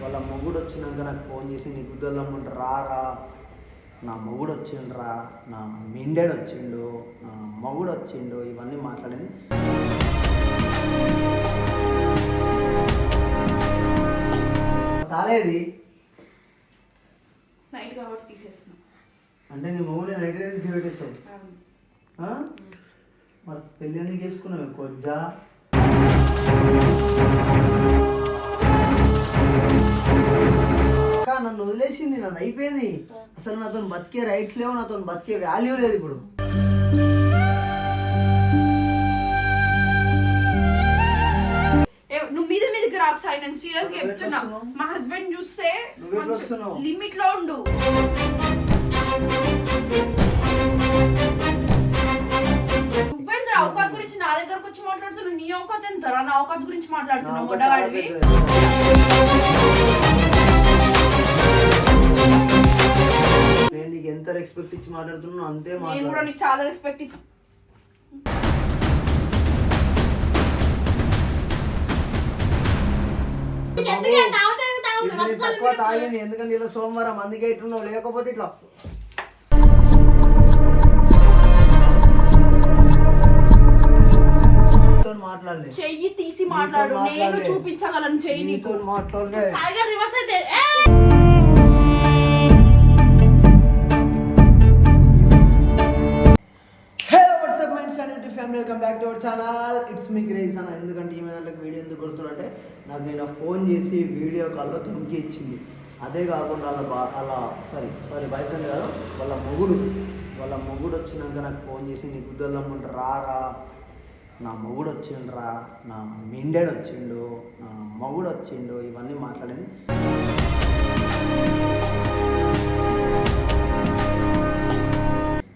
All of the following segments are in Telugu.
వాళ్ళ మొగుడు వచ్చినాక నాకు ఫోన్ చేసి నీ గుద్దలమ్మంట రారా? నా మొగుడు వచ్చిండ్రా? నా మిండెడు వచ్చిండు? నా మొగుడు వచ్చిండు? ఇవన్నీ మాట్లాడింది. కాలేది నైట్ కాబట్టి తీసేస్తున్నాం. అంటే నీ మొగుడు నైట్ తీసి పెట్టేస్తావు ఆ? మరి పెళ్ళి ఎందుకు చేసుకున్నావు? కొజ్జా? నన్ను వదిలేసింది నన్ను అయిపోయింది అసలు నాతో బతికే రైట్స్ లేవు నాతో బతికే వాల్యూ లేదు ఇప్పుడు నువ్వు మీద మీదకి రాకు సాయి నేను సీరియస్గా నువ్వు చెప్తున్నా? మా హస్బెండ్ చూస్తే నువ్వు? లిమిట్లో ఉండు నువ్వేంద్ర అవకాశ గురించి నా దగ్గరకు వచ్చి మాట్లాడుతున్నావు. నీ అవకాశ ఎంతరా నా అవకాశ గురించి నా మాట్లాడుతున్నావు పెద్దది. నేను నీకు ఎంత రెస్పెక్ట్ ఇచ్చి మాట్లాడుతున్నాను అంతే నేను కూడా మాట్లాడు నీకు చాలా రెస్పెక్ట్ ఇచ్చి ఎందుకే తాగుతానికి తాగుతాను ఇప్పుడు నేను తక్కువ తాగింది. ఎందుకంటే ఇలా సోమవారం అందుకే ఇట్లున్నావు లేకపోతే ఇట్లా మాట్లాడలే. చెయ్యి తీసి మాట్లాడు. నేను. చూపించగలను చెయ్యి నీతో నీకు మాట్లాడలే. సాయిగా రివర్స్ అయితే. Family welcome back to our channel it's me Grace అన్న ఎందుకంటే ఈమె దాంట్లోకి వీడియో ఎందుకు కొడుతున్నంటే నాకు నేను ఫోన్ చేసి వీడియో కాల్లో తొమ్మిది ఇచ్చింది. అదే కాకుండా వాళ్ళ బా అలా సారీ సారీ బాయ్ ఫ్రెండ్ కాదు వాళ్ళ మొగుడు. వాళ్ళ మొగుడు వచ్చినాక నాకు ఫోన్ చేసి నీ గుద్దలమ్మంట రారా నా మొగుడు వచ్చిండ్రా నా మిండెడు వచ్చిండు నా మొగుడు వచ్చిండు ఇవన్నీ మాట్లాడింది.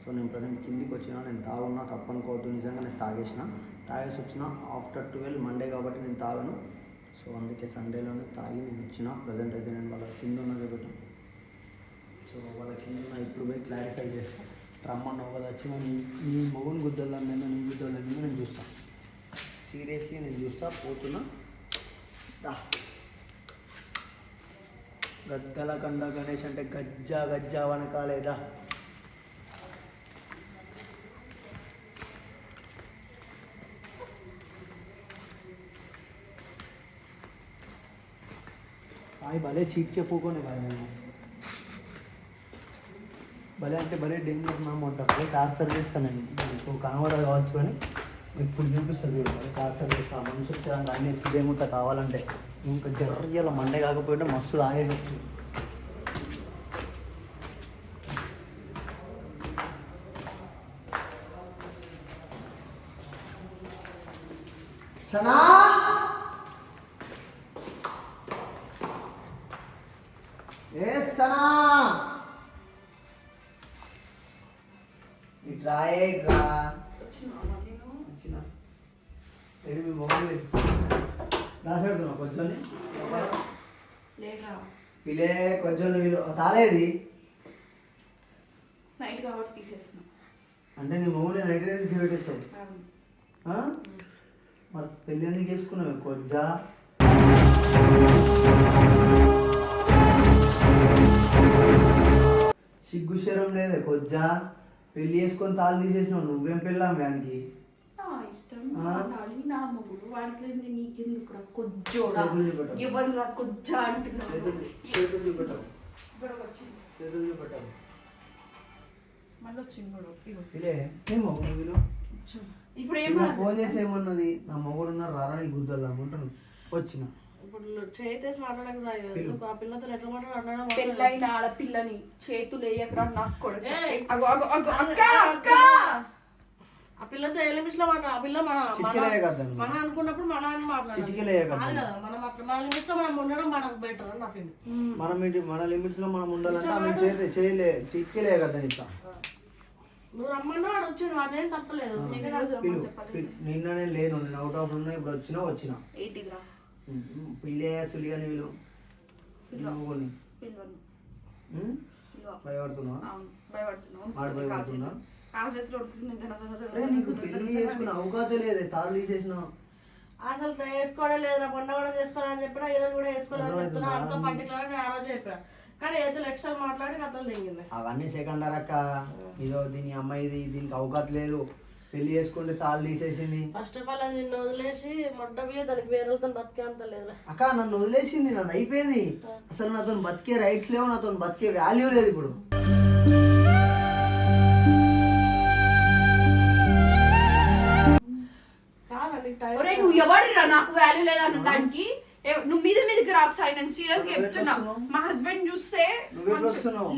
సో నేను ప్రజెంట్ కిందికి వచ్చిన నేను తాగున్నా తప్పనుకోవద్దు నిజంగా నేను తాగేసిన. తాగేసి వచ్చిన ఆఫ్టర్ ట్వెల్వ్ మండే కాబట్టి నేను తాగను. సో అందుకే సండేలోనే తాగి నేను వచ్చిన. ప్రజెంట్ అయితే నేను వాళ్ళ కింద ఉన్నది ఒకటి. సో వాళ్ళ కింద ఇప్పుడు పోయి క్లారిఫై చేస్తాను రమ్మన్నావు కదా వచ్చిన నీ నీ మొగుని గుద్దల నీ గుద్దలన్నీ నేను చూస్తాను సీరియస్లీ నేను చూస్తా పోతున్నా. గద్దల కండ గణేష్ అంటే గజ్జా గజ్జా వనకాలేదా అవి భలే చీట్ చెప్పుకోని భలే నేను. భలే అంటే భలే డేంజర్ మ్యామ్ ఉంటాం టార్చర్ చేస్తానండి. నేను మీకు కనబడదు కావచ్చు కానీ ఇప్పుడు చూపిస్తుంది చూడండి టార్చర్ చేస్తాను మనిషి వచ్చేదానికి అన్ని ఎత్తుదేముతా కావాలంటే. ఇంకా జర్రయ్యాల మండే కాకపోయినా మస్తు తాగేసి సనా? ఏ సనా? ఇట్రా వచ్చిన ఎడి మీ మొబైల్ కొంచెం పిలే కొంచెం మీరు తాలేది నైట్ కాబట్టి తీసేస్తున్నాం. అంటే నీ మొబైల్ నైట్ తీసి పెట్టేస్తావు? మరి పెళ్ళి ఎందుకు చేసుకున్నావు? కొజ్జా సిగ్గు శరం లేదే కొజ్జా పెళ్ళి చేసుకొని తాళ్ళు తీసేసినావు నువ్వేం పెళ్ళాం ఇష్టం? నా తాళి, మొగుడు వాటిలో నీకెందుకు రా కొజ్జోడా. ఎవరు రా కొజ్జా అంటున్నావు? మళ్ళీ వచ్చింది కూడా వీళ్ళు ఇప్పుడు ఏం నాకు ఫోన్ చేసి ఏమన్నది? నా మొగుడు ఉన్నారు రారా నీ గుద్దలు అనుకుంటాను వచ్చిన. ఇప్పుడు చేతేసి మాట్లాడక ఆ పిల్లతో ఎట్లా మాట్లాడాలో పెళ్ళైన ఆడపిల్లని చేతులు వేయకరా నాకు కొడుకు. ఆ పిల్లతో ఏ లిమిట్స్లో మాట్లా? ఆ పిల్ల మన మన- మన అనుకున్నప్పుడు మన అని మాట్లాడాలి. మనం మన లిమిట్స్లో మనం ఉండడం మనకు బెటర్ నా ఫీలింగ్ మనం మన లిమిట్స్లో మనం ఉండాలంటే ఆమె చేయలే చేయలే చిక్కిలే కదా ఇట్లా. నువ్వు రమ్మన్నా వాడు వచ్చాడు వాడేం తప్పలేదు. పిలు. నిన్ననే లేను నేను అవుట్ ఆఫ్ ఉన్నా ఇప్పుడు వచ్చినా వచ్చిన. ఏంటిదిరా? పిల్లే సులిగాని వీళ్ళు నువ్వుని పిల్లలు ఉమ్? పిల్లవ. భయపడుతున్నావా? అవును, భయపడుతున్నావు. వాడు భయపడుతున్నా ఆ చేతిలో ఉడుకుతుంది, దన, దన, దన, అరే దన, నీకు పెళ్ళి చేసుకున్న అవకాశం లేదే. తాళ్ళు తీసేసిన. అసలు వేసుకోవడం లేదు మొన్న కూడా చేసుకోవాలని చెప్పినా ఈ రోజు కూడా వేసుకోవాలని చెప్తున్నా. అంత పర్టికులర్ ఆ రోజు చెప్పిన. కానీ ఏదో ఎక్స్ట్రా మాట్లాడి కథలు దిగింది అవన్నీ సెకండ్ అక్క ఇదో దీని అమ్మాయిది దీనికి అవకాశం లేదు. పెళ్ళి చేసుకుంటే తాళ్ళు తీసేసింది. ఫస్ట్ ఆఫ్ ఆల్ అది నిన్ను వదిలేసి మొట్ట మీద దానికి వేరే బతికే అంత లేదు అక్క నన్ను వదిలేసింది నన్ను అయిపోయింది. అసలు నాతో బతికే రైట్స్ లేవు నాతో బతికే వాల్యూ లేదు ఇప్పుడు. ఒరే నువ్వు ఎవడిరా నాకు వాల్యూ లేదనడానికి నువ్వు మీద మీదకి రాకు సాయి నేను సీరియస్గా చెప్తున్నా. మా హస్బెండ్ చూస్తే?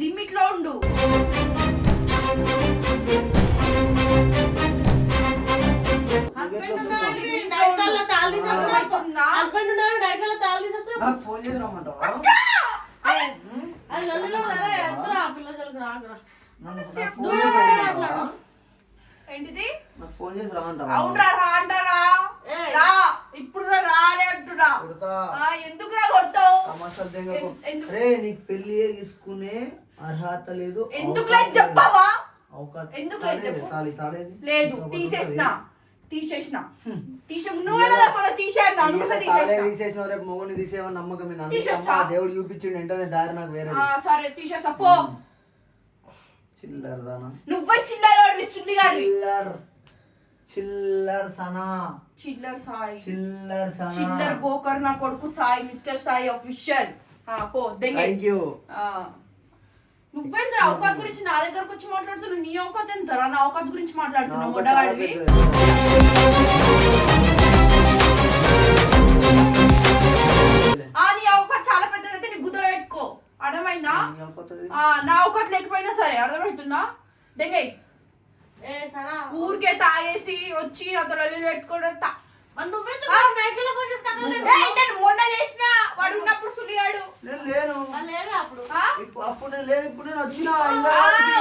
లిమిట్లో ఉండు. నాకు ఫోన్ చేసి రమ్మంటావా? ఫోన్ చేసి రమ్మంటావా? ఏంటిది? నాకు ఫోన్ చేసి రమ్మంటావా? అవునరా రా అంటారా. రా ఇప్పుడు రా రాలే అంటున్నా. కొడతా. ఆ, ఎందుకు రా కొడతావు? రే నీకు పెళ్ళి తీసుకునే అర్హత లేదు. ఎందుకు లేదు. చెప్పవా? అవకాశం ఎందుకు లేదు? తాళి తాళేది. లేదు ఇంకొకటి తీసేసిన. తీసే నువ్వే కదా మొన్న తీసేయను అందుకే ఇవాళ తాళే తీసేసిన. తీసేసిన రేపు మొగుని తీసేవని నమ్మకం మీద తీసేస్తా. దేవుడు చూపించిండు వెంటనే దారి నాకు వేరే. సరే తీసేసా పో. చిల్లర దానా? నువ్వే చిల్లర విసుంది గాని చిల్లర్ చిల్లర్ సనా. చిల్లర్ సాయి. చిల్లర్ సనా. చిల్లర్ బోకర్ నా కొడుకు సాయి మిస్టర్ సాయి అఫీషియల్ పో థ్యాంక్ యూ నువ్వేంద్ర అవకాశం గురించి నా దగ్గరకు వచ్చి మాట్లాడుతున్నావు. నీ అవకాశం ఎంతరా నా అవకాశం గురించి మాట్లాడుతున్నావు పెద్దది. ఆ నీ అవకాశం చాలా పెద్దదైతే నీ గుద్దలో పెట్టుకో. అర్థమైందా? నీ అవకాశం ఆ, నా అవకాశం లేకపోయినా సరే అర్థమవుతుందా? దెంగే ఊరికే తాగేసి వచ్చి లొల్లి పెట్టుకోవడం తా- మొన్న చేసిన వాడు ఉన్నప్పుడు సులిగాడు. నేను లేను. అప్పుడు. అప్పుడు నేను లేను ఇప్పుడు నేను వచ్చిన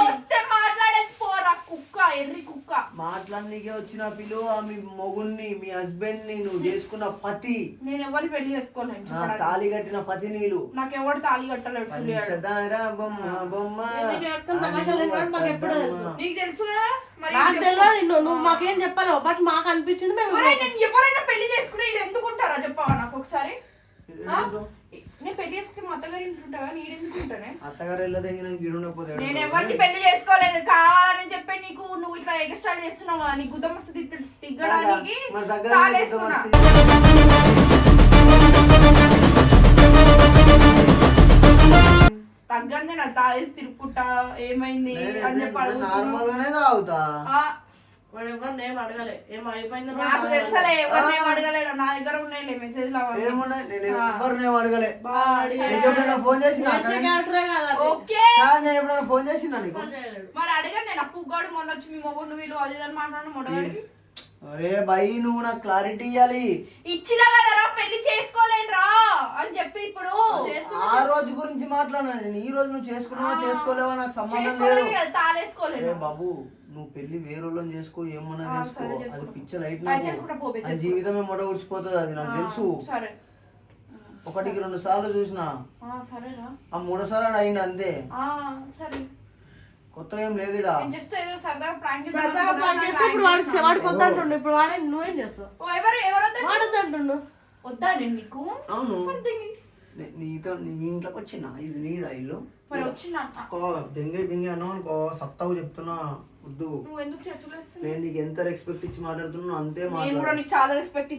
వస్తే మాట్లాడేసి పోరా కుక్క ఎర్రి కుక్క. మాట్లాడనీకే వచ్చిన పిలువ మీ మొగుణ్ణి మీ హస్బెండ్ని నువ్వు చేసుకున్న పతి. నేను ఎవరిని పెళ్ళి చేసుకోలేను. తాళి కట్టిన పతి నీళ్ళు నాకు ఎవడు తాళి కట్టలేడు బొమ్మ బొమ్మ. నీకు తెలుసు కదా? నాకు. తెలియదు నువ్వు నువ్వు మాకేం చెప్పాలి బట్ మాకు అనిపించింది మేము ఒరేయ్, నేను ఎవరైనా పెళ్ళి చేసుకునే ఇది ఎందుకుంటారా చెప్పవా నాకు ఒకసారి? ఆ? నేను పెళ్ళి చేసుకుంటే మా అత్తగారి ఇంట్లో ఉంటా కానీ ఈడెందుకుంటానే అత్తగారు వెళ్ళదగిన గిడుండకపోతే నేను ఎవరిని పెళ్ళి చేసుకోలేదు కావాలని చెప్పి నీకు నువ్వు ఇట్లా ఎక్స్ట్రా చేస్తున్నావు? నీ గుద్దం మస్తు తిగ్గడానికి మరి దగ్గర తాళేసుకున్నా. తగ్గందే నా తాగేసి తిరుక్కుంటా ఏమైంది అని చెప్పి. నార్మల్ గానే తాగుతా. ఆ, వాడు ఎవరిని ఏం అడగలే. ఏం అయిపోయిందో నాకు తెలుసలే ఎవరిని ఏం అడగలేడు నా దగ్గర ఉన్నాయి మెసేజ్ ఏమున్నాయి? నేను ఎవరిని ఏం అడగలే. సరే. నీకు ఎప్పుడైనా ఫోన్ చేసిన క్యారెక్టరే కాదు అది. ఓకే. కాదు నేను ఎప్పుడైనా ఫోన్ చేసిన నీకు? అసలు చేయలేడు. మరి అడగండి నేను పుగ్గాడు మొన్న వచ్చి మీ మొగుడు వీళ్ళు అది అని మాట్లాడిన మొడగాడికి అరే బై నువ్వు నాకు క్లారిటీ ఇవ్వాలి ఇచ్చినా కదరా పెళ్ళి చేసుకోలేనురా అని చెప్పి ఇప్పుడు. ఆ రోజు గురించి మాట్లాడినా నేను ఈ రోజు నువ్వు చేసుకున్నావా చేసుకోలేవా నాకు సంబంధం లేదు. కదా అరే బాబు నువ్వు పెళ్ళి వేరేళ్ళని చేసుకో ఏమన్నా చేసుకో. అది. పిచ్చ లైట్ చేసుకుంటా. జీవితమే మొడ ఉడిచిపోతుంది అది నాకు తెలుసు. సరే. ఒకటికి రెండు సార్లు చూసిన. ఆ, సరేనా ఆ మూడోసారి అయింది అంతే. ఆ, సరే. కొత్తగా ఏం లేదు జస్ట్ ఏదో సరదాగా ప్రాంక్ సరదాగా ప్లాన్ చేస్తే ఇప్పుడు వాడికి వాడికి వద్దంటుండు ఇప్పుడు వాడే నువ్వేం చేస్తావు? ఎవరు ఎవరు వద్దా వాడు వద్దంటుండు వద్దా నేను నీకు? అవును. నీ- నీతో నీ- ఇంట్లోకి వచ్చిన? ఇది నీదా ఇల్లు? మరి వచ్చిన? దెంగే బింగి అన్నావు అనుకో సత్తావు చెప్తున్నా వద్దు. నువ్వు ఎందుకు చేతులు వేస్తున్నావు? నేను నీకు ఎంత రెస్పెక్ట్ ఇచ్చి మాట్లాడుతున్నా అంతే నేను కూడా మాట్లాడు నీకు చాలా రెస్పెక్ట్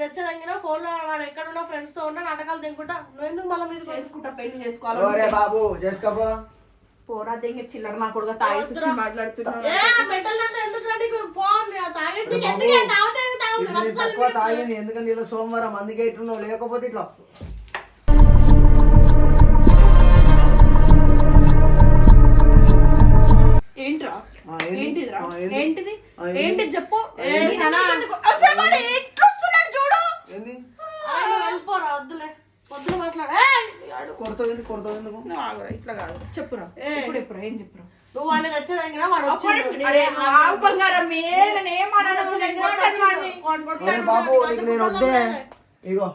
తెచ్చదగినా ఫోన్లో. వాడు ఎక్కడ ఉన్నా ఫ్రెండ్స్తో ఉన్నా నాటకాలు తినుకుంటా నువ్వు ఎందుకు మళ్ళీ మీద చేసుకుంటా పెళ్ళి చేసుకోవాలి బాబు చేసుకోపో. పోరా దెంగ చిల్లర కొడుకు తాగేసి వచ్చి మాట్లాడుతున్నా ఎందుకంటే ఇలా సోమవారం అందుకే ఇట్టున్నావు లేకపోతే ఇట్లా. ఏంటిది చెప్పు? చూడు. వద్దులే. వద్దులే మాట్లాడు. కొడతావు ఎందుకు కొడతావు ఎందుకు? నువ్వు ఆగురా, ఇట్లా కాదు. చెప్పురా. ఏ. ఇప్పుడు ఎప్పుడు ఏం చెప్పురా? నువ్వు బంగారం. బాబు నీకు నేను వద్దే. ఇగో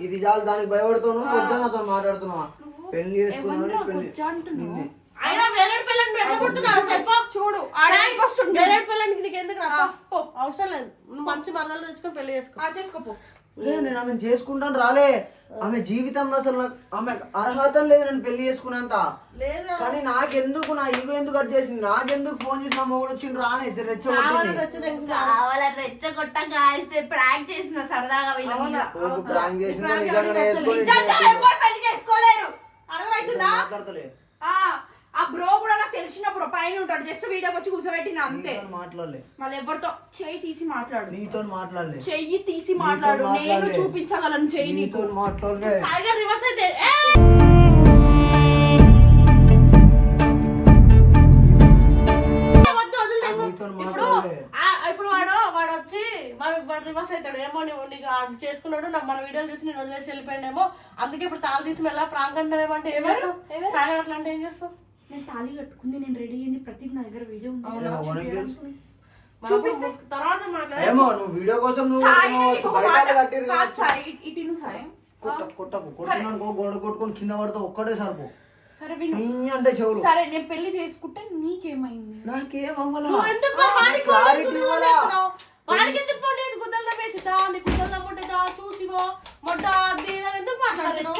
ఇది చాలు దానికి భయపడుతాను వద్దా నాతో మాట్లాడుతున్నావా? పెళ్ళి చేసుకున్నావు? పెళ్ళి? అయినా వేరే ఎట్లా చెప్పు. చూడు నీకు ఎందుకు రా పో. అవసరం లేదు. నువ్వు మంచి మరదలు తెచ్చుకొని పెళ్ళి చేసుకో. ఆ, చేసుకోపో. రే, నేను ఆమె చేసుకుంటాను రాలే. ఆమె జీవితంలో అసలు నాకు ఆమె అర్హత లేదు నేను పెళ్ళి చేసుకున్నంత. లేదు? కానీ నాకెందుకు నా ఈగో ఎందుకు కట్ చేసింది? నాకెందుకు ఫోన్ చేసి నా మొగుడు వచ్చిండు రానే రెచ్చగొట్టింది. కావాలని వచ్చి తెంగుతా. కావాలని రెచ్చగొట్ట గాయస్తే ప్రాంక్ చేసిన సరదాగా ప్రాంక్ చేసిన మాట్లాడతలే? బ్రో కూడా నాకు తెలిసిన బ్రో పైన ఉంటాడు. జస్ట్ వీడియోకి వచ్చి కూర్చోబెట్టిన అంతే. మాట్లాడలే. మళ్ళీ ఎవరితో? చెయ్యి తీసి మాట్లాడు. నీతో మాట్లాడలే. చెయ్యి తీసి మాట్లాడు. నేను. చూపించగలను చెయ్యి నీతో మాట్లాడలే. రివర్స్ అయితే ఇప్పుడు వాడు వాడు వచ్చి వాడు రివర్స్ అవుతాడు. ఏమో నువ్వు నీకు చేసుకున్నాడు నాకు మన వీడియోలు చూసి నేను వదిలేసి వెళ్ళిపోయాడేమో అందుకే ఇప్పుడు తాళ తీసి మెల్ల ప్రాంక్ అంటే ఏమంటే ఏం? చేస్తావు? సాయి అట్లా అంటే ఏం చేస్తావు? నేను తాళి కట్టుకుంది నేను రెడీ అయింది. ప్రతి నా దగ్గర వీడియో ఉంది. అవునా? మనకి తెలుసు. చూపిస్తే తర్వాత మాట్లాడే ఏమో నువ్వు వీడియో కోసం నువ్వు సాయి ఏమో నీకు ఒక బయట మాట- కట్టిరు కాదు కావచ్చు. సాయి, ఇటు ఇను సాయి. కొట్ట కొట్టకు కొట్టినానుకో గోడ కొట్టుకొని కింద పడితే ఒక్కడే సరిపో. సరే విను. నీ అంటే చెవులు. సరే నేను పెళ్ళి చేసుకుంటే నీకేమైంది? నాకేం అవ్వాలా? వాడికి ఎందుకు ఫోన్ చేసి గుద్దలు తప్పేసిద్దా చూసివో? మొట్ట అది ఇది అని ఎందుకు మాట్లాడుతున్నావు?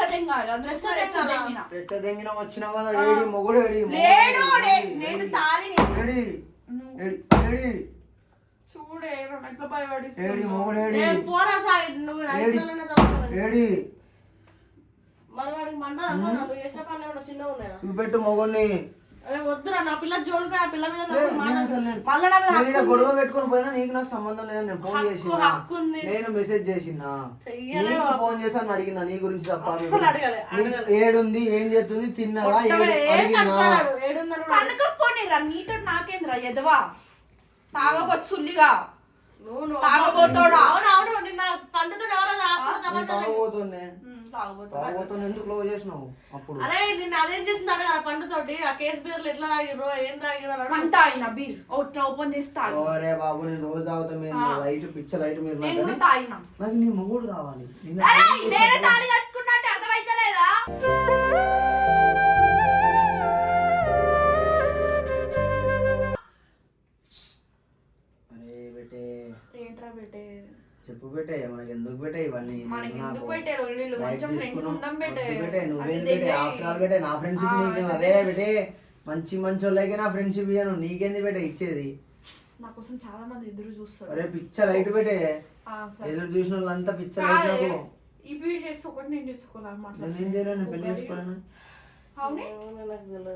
రెచ్చదెంగిన. వచ్చినావు కదా ఏడి మొగుడు ఏడి లేడు? నే- నేను తాళి ఏడి? ఏడి? చూడే ఎట్లా ఏడి భయపడిస్తున్నా మొగుడు ఏడి? నేను పోరా సాయి? నువ్వు నా ఏడి? ఇంట్లోనే తప్పుతున్నావు. ఏడి? మరి వాడికి మంట అసలు నువ్వు చేసిన పనులు ఏమన్నా చిన్నగా ఉన్నాయా? చూపెట్టు మొగుడిని. వద్దురా నా పిల్ల జోలికి ఆ పిల్ల మీద నేను గొడవ. పెట్టుకొని పోయినా నీకు నాకు సంబంధం లేదు నేను ఫోన్ చేసిన. నేను మెసేజ్ చేసిన నీకు. ఫోన్ చేశాను అడిగినా నీ గురించి తప్ప. ఏడుంది ఏం చేస్తుంది ఏం అడిగినా. కనుకపోనిరా నీతో నాకేంద్రా ఎదవా తాగబోతోడా? నిన్న పండుతో ఎవరో తమంటే తాగబోతుండే ఎందుకు క్లోజ్ చేసినావు అప్పుడు? అరే నిన్న అదేం అడగ పండుతోటి? ఆ కేసు బీర్లు ఎట్లా తాగిర్రు? ఏం అడుగు. అంట ఆయన బీర్. ఓ ఇట్లా ఓపెన్ చేసి తాగి. ఓరే బాబు నేను రోజు తాగుతా మీరు లైట్ పిచ్చ లైట్ మీరు నాకు తాగినా. నాకు నీ మొగుడు కావాలి నేను అరే నేనే తాళి కట్టుకున్నా అంటే అర్థమైతలేదా అరే బెటే. ఏంట్రా బేటే? చెప్పు బెటే మనకి ఎందుకు బెటే ఇవన్నీ పెట్టే నువ్వేం అది దగ్గర- ఆఫ్టర్ ఆల్ నా ఫ్రెండ్షిప్ నీకు అరే బెటే మంచి మంచి వాళ్ళకి నా ఫ్రెండ్షిప్ ఇయ్యను. నీకేంది బెటే ఇచ్చేది? నా కోసం చాలా మంది ఎదురు చూస్తారు. అరే పిచ్చ లైట్ సరే. ఎదురు చూసిన వాళ్ళంతా పిచ్చ లైట్ నాకు. ఈ వీడియో చేసి ఒకటి నేను చేసుకోవాలి? నేను ఏం చేయలేను? నేను పెళ్ళి చేసుకోలేను అవునే.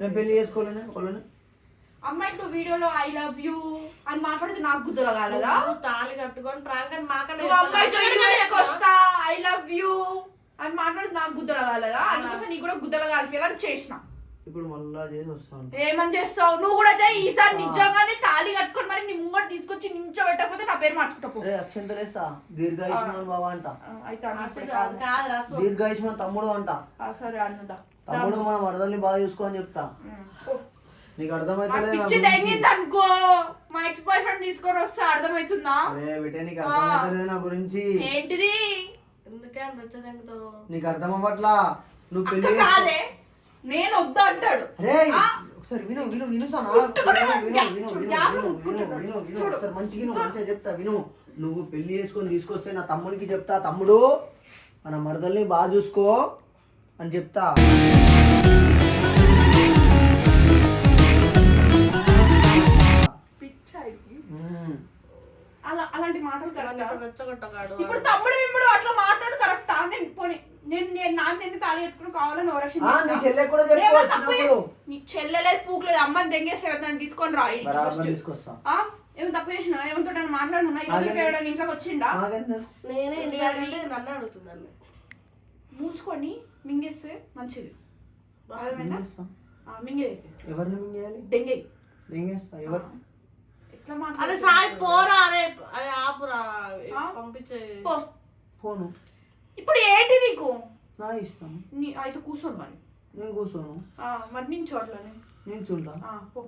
నేను పెళ్ళి చేసుకోలేను ఒకళ్ళని? అమ్మాయి నువ్వు వీడియోలో ఐ లవ్ యూ అని మాట్లాడితే నాకు గుద్దలు కాలేదా తాళి కట్టుకొని ప్రాంక్ అని యూఎస్కి వస్తా ఐ లవ్ యూ అని మాట్లాడితే నాకు గుద్దలు కాలేదా అందుకోసం నీకు కూడా గుద్దలు కాలిపోయేలా చేసిన. ఇప్పుడు మళ్ళా చేసి వస్తాను. ఏమని చేస్తావు? నువ్వు కూడా చేయి. ఈసారి నిజంగానే తాళి కట్టుకొని మరి నీ ముంగట తీసుకొచ్చి నించోబెట్టకపోతే నా పేరు మార్చుకుంటా అరే అక్షంతలేస్తా. దీర్ఘాయుష్మాన్ బాబా అంట. దీర్ఘాయుష్మాన్ తమ్ముడు అంట. ఆ, సరే అన్నదా తమ్ముడు మన వరదల్ని బాగా చూసుకో అని చెప్తా. నీకు అర్థమైతే అనుకో మా ఎక్స్ ఫ్రెండ్ తీసుకొని వస్తే అర్థమవుతుందా? అరే బిడ్డ నీకు అర్థమైతే నా గురించి? ఏంటిది? ఎందుకే అని వచ్చేదానితో నీకు అర్థం అవ్వట్లా నువ్వు పెళ్ళి కాదే. నేను వద్దు అంటాడు. అరే? ఒకసారి విను విను విను సనా. విను విను విను విను విను. ఒకసారి మంచిగా మంచిగా చెప్తా విను. నువ్వు పెళ్ళి చేసుకొని తీసుకొస్తే నా తమ్ముడికి చెప్తా తమ్ముడు. మన మరదల్ని బాగా చూసుకో అని చెప్తా. అలా అలాంటి మాటలు కరెక్టా ఇప్పుడు తమ్ముడు విమ్ముడు అట్లా మాట్లాడు కరెక్టా నేను పోనీ నేను నేను నా తిండి తాళి కట్టుకుని కావాలని ఓరక్షణ చెల్లెకి కూడా చెప్పు వచ్చినప్పుడు. నీ చెల్లెలేదు పూకులేదు అమ్మని దెంగేస్తే దాన్ని తీసుకొని రా. తీసుకొస్తా. ఆ? ఏం తప్పు చేసిన? ఏమంతో మాట్లాడుతున్నా? ఇల్లు పేయడానికి ఇంట్లోకి వచ్చిండా? నేనే నన్ను అడుగుతుందండి. మూసుకొని మింగేస్తే మంచిది. మింగేది ఎవరిని మింగేయాలి? దెంగే ఏం చేస్తా ఎవరు అరే మాట్లాడు సాయి పోరా అరే అరే ఆపురా? పంపించే. పో. ఫోను ఇప్పుడు ఏంటి నీకు? నా ఇష్టం. నీ అయితే కూర్చోను మరి. నేను కూర్చోను. ఆ, మరి నేను చూడలేను నేను చూడతా ఆ, పో.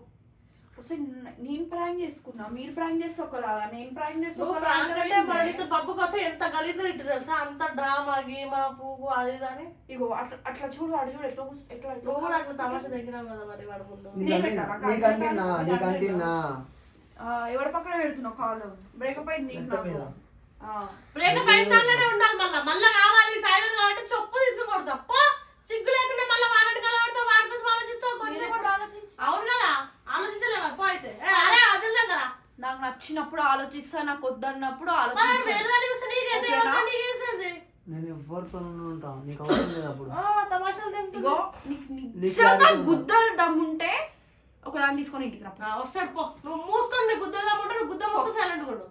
ఒకసారి న- నేను ప్రాంక్ చేసుకున్నా. మీరు ప్రాంక్ చేస్తే ఒకలాగా. నేను ప్రాంక్ చేస్తే అంటే పబ్బుకి వస్తే ఎంత గలీజ్గా తింటుంది తెలుసా? అంత డ్రామా గీమా పువ్వు అది అని? ఇగో అట్లా అట్లా చూడు అడు చూడు ఎట్లా ఎట్లా నువ్వు కూడా అట్లా తమాషా తగ్గినావు కదా మరి వాడు ముందు. నీకంటే నీకంటినా ఆ, ఎవరి పక్కన పెడుతున్నావు కాలు? బ్రేకప్ అయింది బ్రేకప్ అయితేనే ఉండాలి మళ్ళా. మళ్ళా కావాలి సైలెంట్ కాబట్టి చెప్పు తీసుకుని కొడతా పో సిగ్గు లేకుండా మళ్ళీ వాడి కలవడతావు వాడి కోసం ఆలోచిస్తావు కొంచెం ఎప్పుడు ఆలోచించి అవును కదా? ఆలోచించలేదా పో అయితే. ఏ, అరే వదిలేం కదా నాకు నచ్చినప్పుడు ఆలోచిస్తా నాకు వద్దన్నప్పుడు మరి ఆలోచించా. వేరే దానికి వస్తే నీకైతే ఓకేనా? ఎవరితో నీకేసేది నేను ఎవరితో ఉంటా నీకు అవసరం లేదు అప్పుడు. గుద్దలు దమ్ముంటే ఒక దాన్ని తీసుకొని ఇంటికి రా. వస్తాడు పో. నువ్వు మూసుకొని నీ గుద్ద కాకుండా నువ్వు గుద్ద మూసుకొని సైలెంట్ కొడు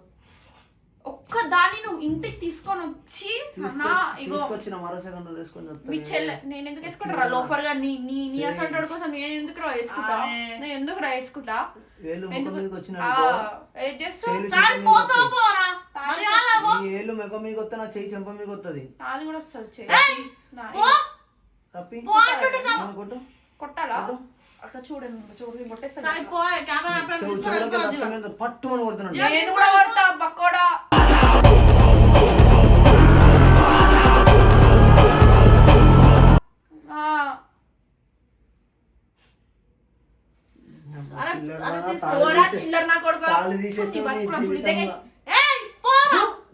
ఒక్క దాన్ని నువ్వు ఇంటికి తీసుకొని వచ్చి సనా ఇగో తీసుకొచ్చిన మరో సెకండ్ తీసుకొని మీ చెల్లె నేను ఎందుకు వేసుకుంటా లోఫర్గా నీ నీ నీ అసంటోడు కోసం నేను ఎందుకు రా వేసుకుంటా. నేను ఎందుకు రా వేసుకుంటా? వేలు మీదకి వచ్చిన ఏం చేస్తావు. పోరా? మరి అలా పో. నీ మెక వస్తే నా చెయ్యి చెంప మీకు వస్తుంది. నాది కూడా వస్తుంది చెయ్యి. నా- పో. తప్పి. కొట్టాలా? అట్లా చూడండి కొట్టేస్తాను కొడుతున్నాడు. నేను కూడా కొడతా.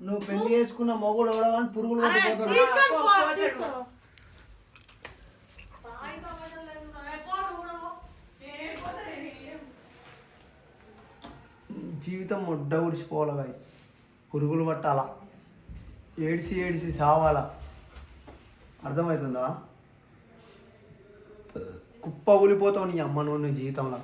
నువ్వు పెళ్ళి చేసుకున్న మొగుడు ఎవడో కానీ పురుగులు పట్టిపోతాడు తీసుకొని పో, పోరా, పో, తీసుకో. చాయ్ తమాషాలు లేకుండా. రే, పో, నువ్వు కూడా పో. జీవితం మొడ్డ ఉడిచిపోవాలి గాయ పురుగులు పట్టాలా? ఏడిసి ఏడిసి సావాలా అర్థమవుతుందా? కుప్ప ఊలిపోతావు నీ అమ్మ నువ్వు నీ జీవితంలో